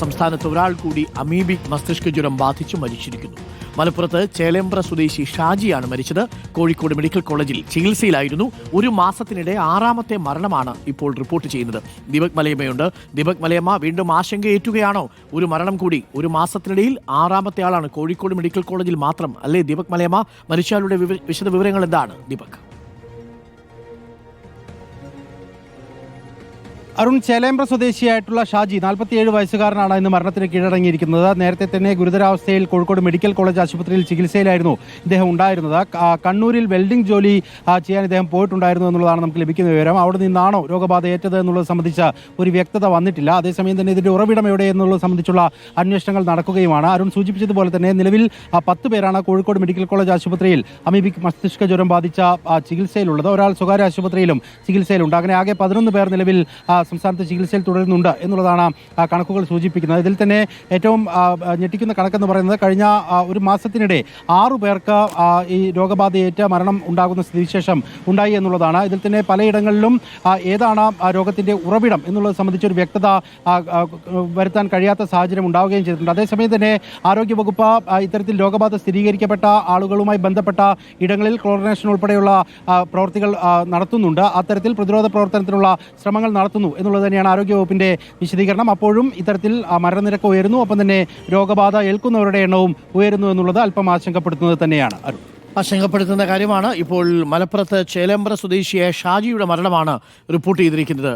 സംസ്ഥാനത്ത് ഒരാൾ കൂടി അമീബിക് മസ്തിഷ്ക ജ്വരം ബാധിച്ചു മരിച്ചിരിക്കുന്നു. മലപ്പുറത്ത് ചേലേമ്പ്ര സ്വദേശി ഷാജിയാണ് മരിച്ചത്. കോഴിക്കോട് മെഡിക്കൽ കോളേജിൽ ചികിത്സയിലായിരുന്നു. ഒരു മാസത്തിനിടെ ആറാമത്തെ മരണമാണ് ഇപ്പോൾ റിപ്പോർട്ട് ചെയ്യുന്നത്. ദീപക് മലയമ്മയുണ്ട്. ദീപക് മലയമ്മ വീണ്ടും ആശങ്കയേറ്റുകയാണോ? ഒരു മരണം കൂടി ഒരു മാസത്തിനിടയിൽ ആറാമത്തെ ആളാണ്. കോഴിക്കോട് മെഡിക്കൽ കോളേജിൽ മാത്രം അല്ലേ ദീപക് മലയമ്മ? മരിച്ചയാളുടെ വിശദ വിവരങ്ങൾ എന്താണ്? ദീപക്. അരുൺ ചേലേമ്പ്ര സ്വദേശിയായിട്ടുള്ള ഷാജി നാൽപ്പത്തിയേഴ് വയസ്സുകാരനാണ് ഇന്ന് മരണത്തിന് കീഴടങ്ങിയിരിക്കുന്നത്. നേരത്തെ തന്നെ ഗുരുതരാവസ്ഥയിൽ കോഴിക്കോട് മെഡിക്കൽ കോളേജ് ആശുപത്രിയിൽ ചികിത്സയിലായിരുന്നു ഇദ്ദേഹം ഉണ്ടായിരുന്നത്. കണ്ണൂരിൽ വെൽഡിംഗ് ജോലി ചെയ്യാൻ ഇദ്ദേഹം പോയിട്ടുണ്ടായിരുന്നു എന്നുള്ളതാണ് നമുക്ക് ലഭിക്കുന്ന വിവരം. അവിടെ നിന്നാണോ രോഗബാധ ഏറ്റത് എന്നുള്ളത് സംബന്ധിച്ച ഒരു വ്യക്തത വന്നിട്ടില്ല. അതേസമയം തന്നെ ഇതിന്റെ ഉറവിടം എവിടെ എന്നുള്ളത് സംബന്ധിച്ചുള്ള അന്വേഷണങ്ങൾ നടക്കുകയുമാണ്. അരുൺ സൂചിപ്പിച്ചതുപോലെ തന്നെ നിലവിൽ പത്ത് പേരാണ് കോഴിക്കോട് മെഡിക്കൽ കോളേജ് ആശുപത്രിയിൽ അമീബിക് മസ്തിഷ്ക ജ്വരം ബാധിച്ച ചികിത്സയിലുള്ളത്. ഒരാൾ സ്വകാര്യ ആശുപത്രിയിലും ചികിത്സയിലുണ്ട്. അങ്ങനെ ആകെ പതിനൊന്ന് പേർ നിലവിൽ സംസ്ഥാനത്ത് ചികിത്സയിൽ തുടരുന്നുണ്ട് എന്നുള്ളതാണ് കണക്കുകൾ സൂചിപ്പിക്കുന്നത്. ഇതിൽ തന്നെ ഏറ്റവും ഞെട്ടിക്കുന്ന കണക്കെന്ന് പറയുന്നത് കഴിഞ്ഞ ഒരു മാസത്തിനിടെ ആറു പേർക്ക് ഈ രോഗബാധയേറ്റ മരണം ഉണ്ടാകുന്ന സ്ഥിതിവിശേഷം ഉണ്ടായി എന്നുള്ളതാണ്. ഇതിൽ തന്നെ പലയിടങ്ങളിലും ഏതാണ് രോഗത്തിന്റെ ഉറവിടം എന്നുള്ളത് സംബന്ധിച്ചൊരു വ്യക്തത വരുത്താൻ കഴിയാത്ത സാഹചര്യം ഉണ്ടാവുകയും ചെയ്തിട്ടുണ്ട്. അതേസമയം തന്നെ ആരോഗ്യവകുപ്പ് ഇത്തരത്തിൽ രോഗബാധ സ്ഥിരീകരിക്കപ്പെട്ട ആളുകളുമായി ബന്ധപ്പെട്ട ഇടങ്ങളിൽ ക്ലോറിനേഷൻ ഉൾപ്പെടെയുള്ള പ്രവൃത്തികൾ നടത്തുന്നുണ്ട്. അത്തരത്തിൽ പ്രതിരോധ പ്രവർത്തനത്തിനുള്ള ശ്രമങ്ങൾ നടത്തുന്നു എന്നുള്ളത് തന്നെയാണ് ആരോഗ്യവകുപ്പിന്റെ വിശദീകരണം. അപ്പോഴും ഇത്തരത്തിൽ മരണനിരക്ക് ഉയരുന്നു. ഒപ്പം തന്നെ രോഗബാധ ഏൽക്കുന്നവരുടെ എണ്ണവും ഉയരുന്നു എന്നുള്ളത് അല്പം ആശങ്കപ്പെടുത്തുന്നത് തന്നെയാണ്. അരുൺ. ആശങ്കപ്പെടുത്തുന്ന കാര്യമാണ് ഇപ്പോൾ മലപ്പുറത്ത് ചേലേമ്പ്ര സ്വദേശിയായ ഷാജിയുടെ മരണമാണ് റിപ്പോർട്ട് ചെയ്തിരിക്കുന്നത്.